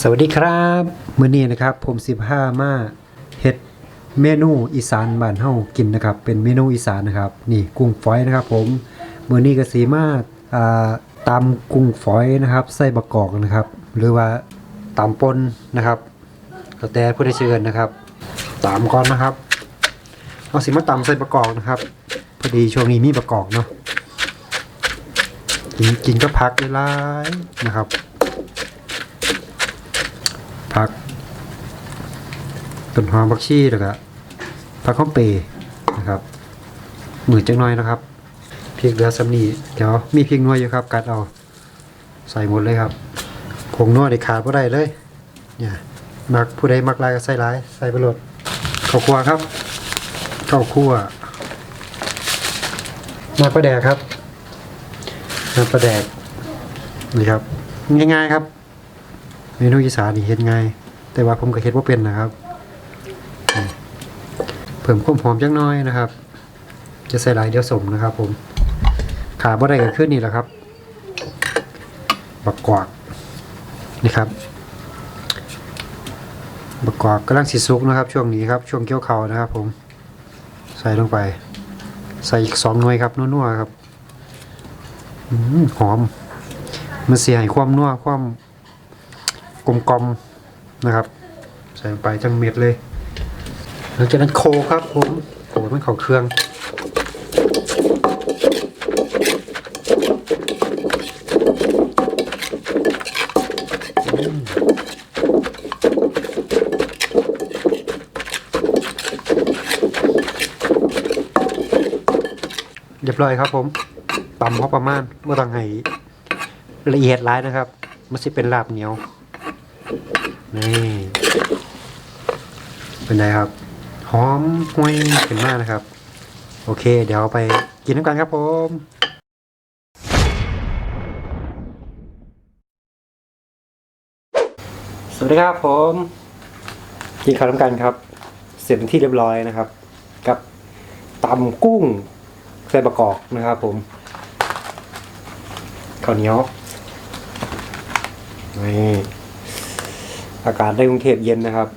สวัสดีครับมื้อนี้นะครับผมสิบห้ามาเฮ็ดเมนูอีสานบ้านเฮากินนะครับ เป็นเมนูอีสานนะครับ นี่กุ้งฝอยนะครับ ผมมื้อนี้ก็สีมาอ่าตำกุ้งฝอยนะครับ ใส่บะกอกนะครับ หรือว่าตำป่นนะครับแล้วแต่ผู้ใดเชิญนะครับตามก่อนนะครับเอาสิมาตำใส่บะกอกนะครับพอดีช่วงนี้มีบะกอกเนาะกินกินก็พักหลายๆนะครับ ผักต้นหอมผักชีแล้วก็ผักข้าวเปย์นะครับหมือจังน้อยนะครับพริกเรือสำนีเดี๋ยวมีพริกนัวอยู่ครับ กัดเอาใส่หมดเลยครับผงนัวเด็ดขาดบ่ได้เลยเนี่ยมักผู้ใดมักลายก็ใส่หลาย ใส่ไปโหลดข้าวคั่วครับข้าวคั่วน้ำปลาแดกครับน้ำปลาแดกนี่ครับ ง่ายๆครับ เมนูอีสานนี่เฮ็ดง่ายแต่ว่าผมก็เฮ็ดบ่าเป็นนะครับ เพิ่มความหอมจังน้อยนะครับ จะใส่หลายเดียวสมนะครับ ผม ขาบ่ได้ก็ขึ้นนี่แหละครับบักกวากนี่ครับบักกวากกำลังสิสุกนะครับ ช่วงนี้ครับ ช่วงเกี่ยวเขานะครับ ผม ใส่ลงไป ใส่อีกสองหน่วยครับนัวๆครับอหอม มันเสียให้ความนัวความ กลมๆนะครับ ใส่ลงไปจังเม็ดเลย หลังจากนั้นโคครับผมโคมันเข้าเครื่องเรียบร้อยครับผมตำพอประมาณเมื่อต้องให้ละเอียดร้ายนะครับ มันจะเป็นลาบเหนียว นี่เป็นไงครับ หอมห่วยขึ้นมากนะครับ โอเค เดี๋ยวไปกินน้ำกันครับผมสวัสดีครับผมกินข้าวน้ำกันครับ เสร็จเป็นที่เรียบร้อยนะครับ กับตำกุ้งใส่ประกอบนะครับผมข้าวเหนียวนี่ อากาศในกรุงเทพเย็นนะครับ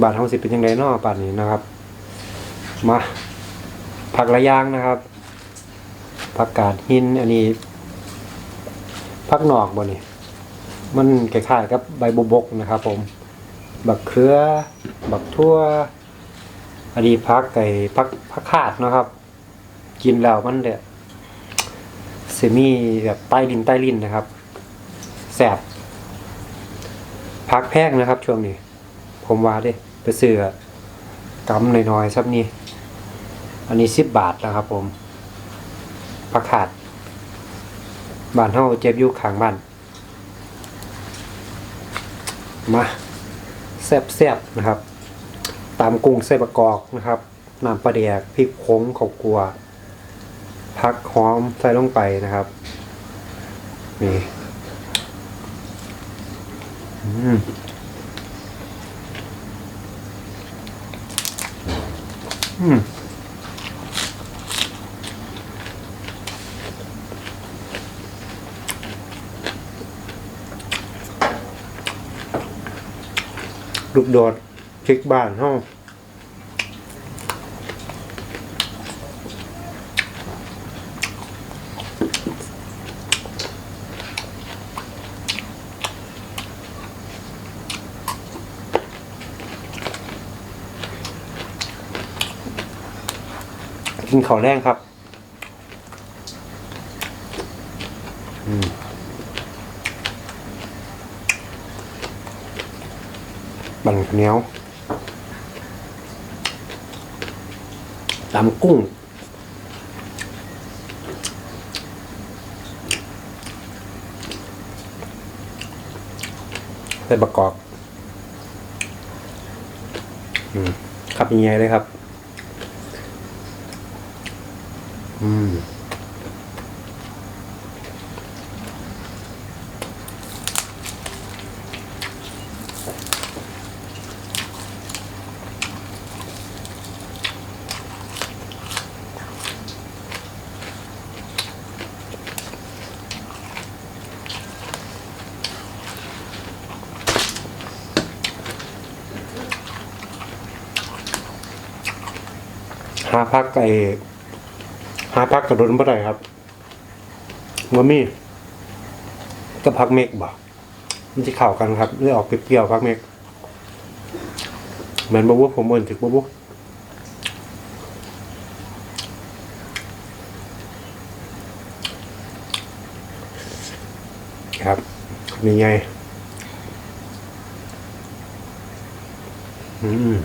บาทท้องสิเป็นยังไงเนอป่านนี้นะครับ มาผักระยางนะครับผักกาดหินอันนี้ผักหนอกบ่นี่มันคล้ายๆกับใบบุบกนะครับ ผม บักเขือ บักทั่วอันนี้ผักไก่ผักผักขาดนะครับ กินแล้วมันเดะเซมีแบบใต้ลิ้นใต้ลิ้นนะครับแสบ พักแพงนะครับ ช่วงนี้ ผมว่าด้ไปเสือกำหน่อยๆซับนี่ อันนี้สิบบาทแล้วครับ ผมผักขาดบ้านเฮาเจ็บอยู่ข้างบ้านมาแซ่บๆนะครับ ตามกุ้งใส่ประกอบนะครับน้ำปลาแดกพริกผงข้าวกลัวผักหอมใส่ลงไปนะครับ นี่ อืมลูกดอดเค้กบ้านห้อง นข้าวแรงครับบันเหนียวตำกุ้งใส่ประกอบ อืม ครับยังไงเลยครับ อืมาพักไปาพักกระโดนบ่ได้ครับว่ามีก็พักเมกบ่มันจะเข้ากันครับเลือออกเปรี้ยวพักเมกเหมือนบะวุผมเอินถึงบะวุครับนี่ไงอืม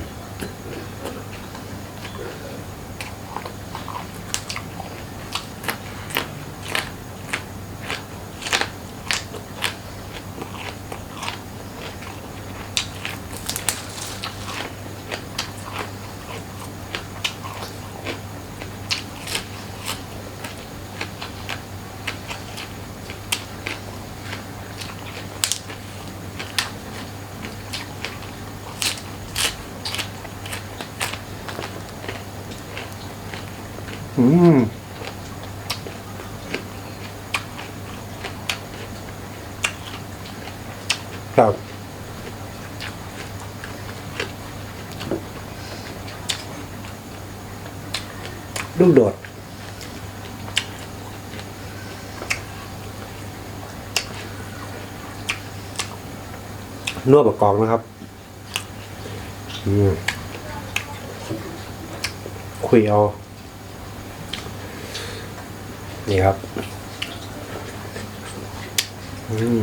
อืมครับลูกโดด นวดประกอบนะครับอืมคุยเอา นี่ครับ อืม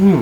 อืม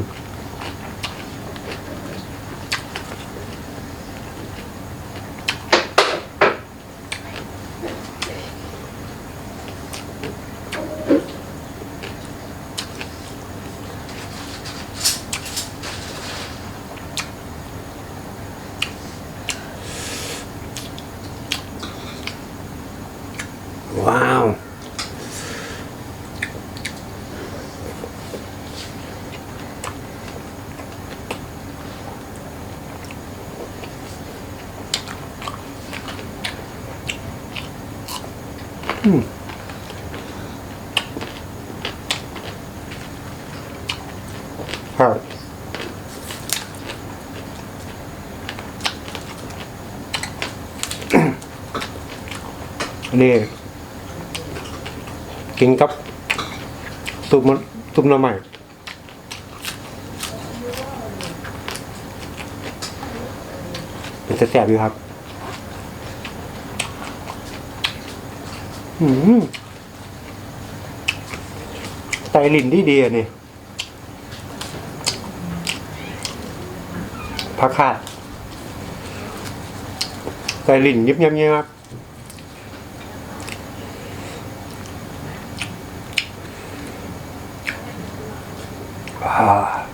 นี่ กินกับซุปมันซุปน้ำใหม่เป็นแซ่บอยู่ครับ อืมไตลินที่ดีอะนี่ผักขาดไตลินยิบยับเงี้ยครับ อ่า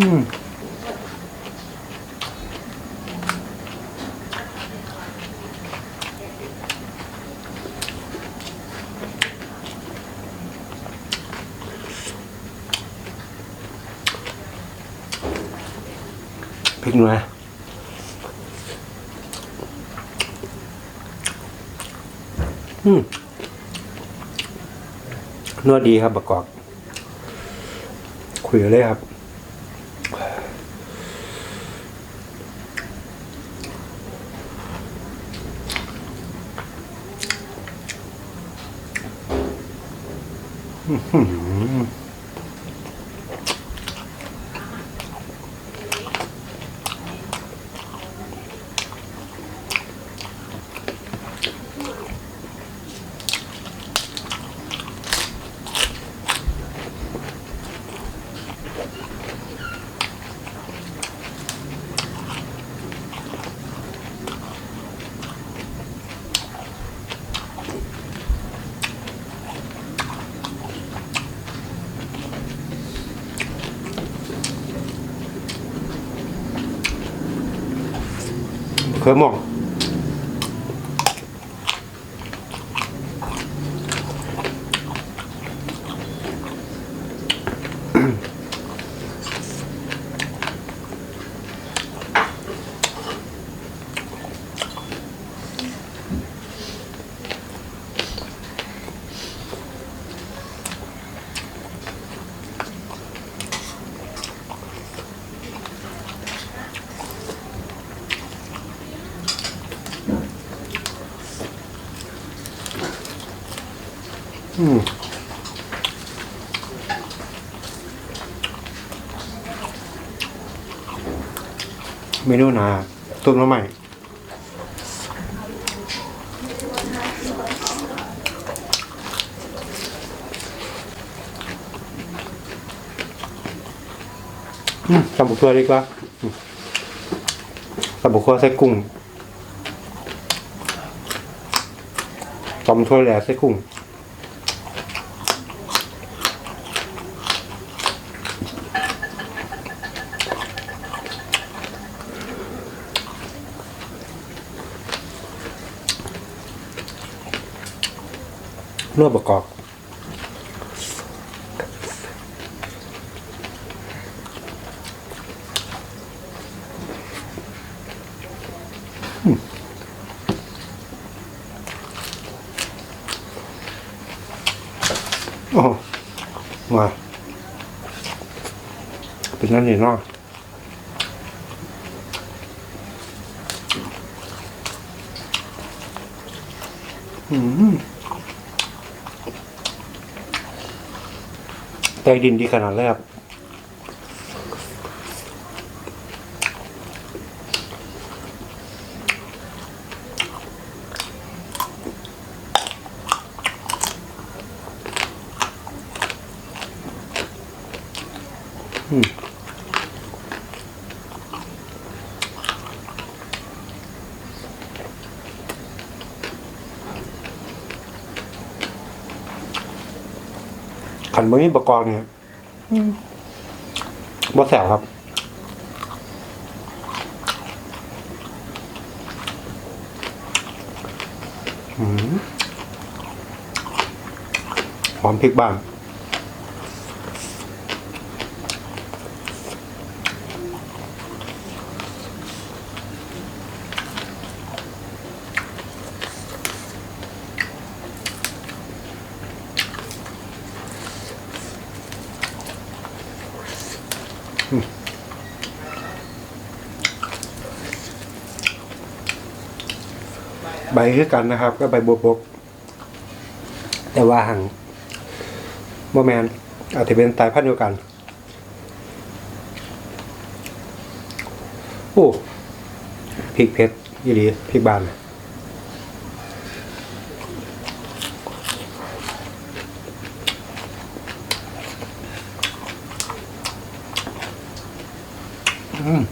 อืมพริกหน่อยอืมนวดดีครับประกอบคุยเลยครับ うん。 เค อืมเมนูนาตุ้มน้ำใหม่อืมตำบุกทัวดีกว่าอืมตำบุกทั่วใส่กุ้งตำทั่วแหล่ใส่กุ้ง นวดประกอบโอ้มาเป็นนั่นนี่เนาะอืม ใต้ ดินดีขนาดแรก ขันมือประกอบเนี่ยบ่แสบครับอืมหอมพริกบ้าน ใบคือกันนะครับ ก็ใบบัวบก แต่ว่าห่างโมแมนอาจจะเป็นสายพันธุ์เดียวกันโอ้พริกเพชรยี่ดีพริกบานอืม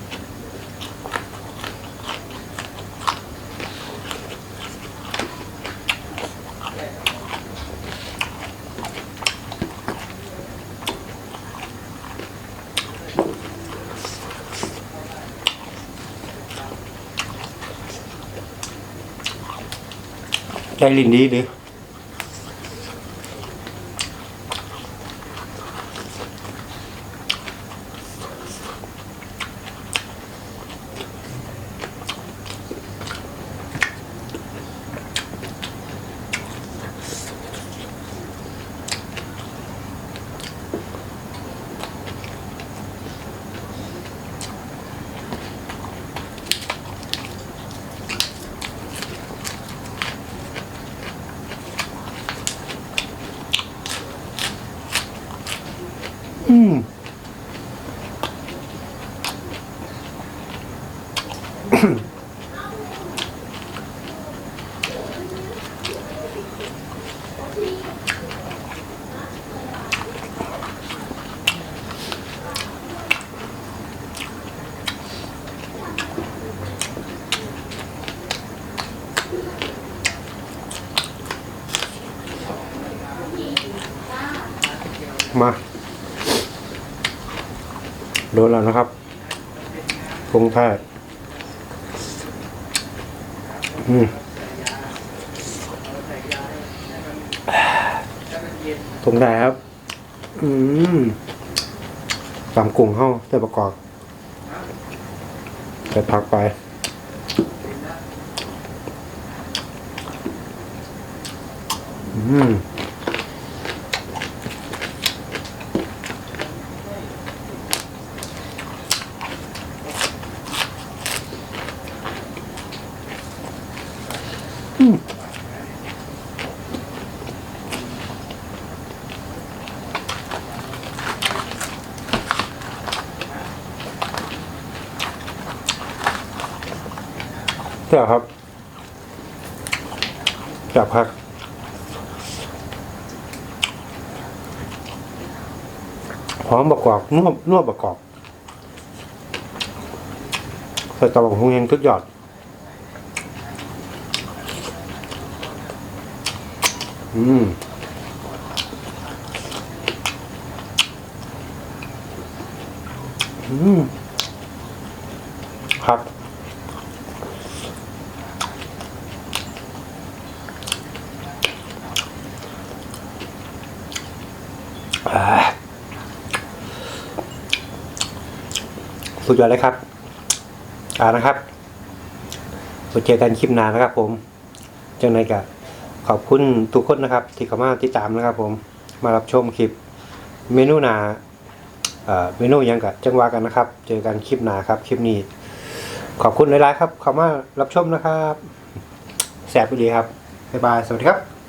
ใจลินดีดิอื มาโดนแล้วนะครับพงแพท่าอืมตรงไหนครับ อืมตำกุ้งเข้าเส้ประกอบใส่ผักไป อืม เดี๋ยครับจับพักหอมประกอบนวบนวบประกอบใส่ตะบังหงเฮงทุกหยอดอืมอืม ครับ อ่า สุดยอดเลยครับอ่านะครับไว้เจอกันคลิปหน้านะครับ ผมจังไรกับขอบคุณทุกคนนะครับ ที่เข้ามาติดตามนะครับ ผมมารับชมคลิปเมนูหนาเอ่อเมนูยังกับจังหวะกันนะครับ เจอกันคลิปหน้าครับ คลิปนี้ ขอบคุณหลายๆครับเข้ามารับชมนะครับแสบไปดีครับบ๊ายบายสวัสดีครับ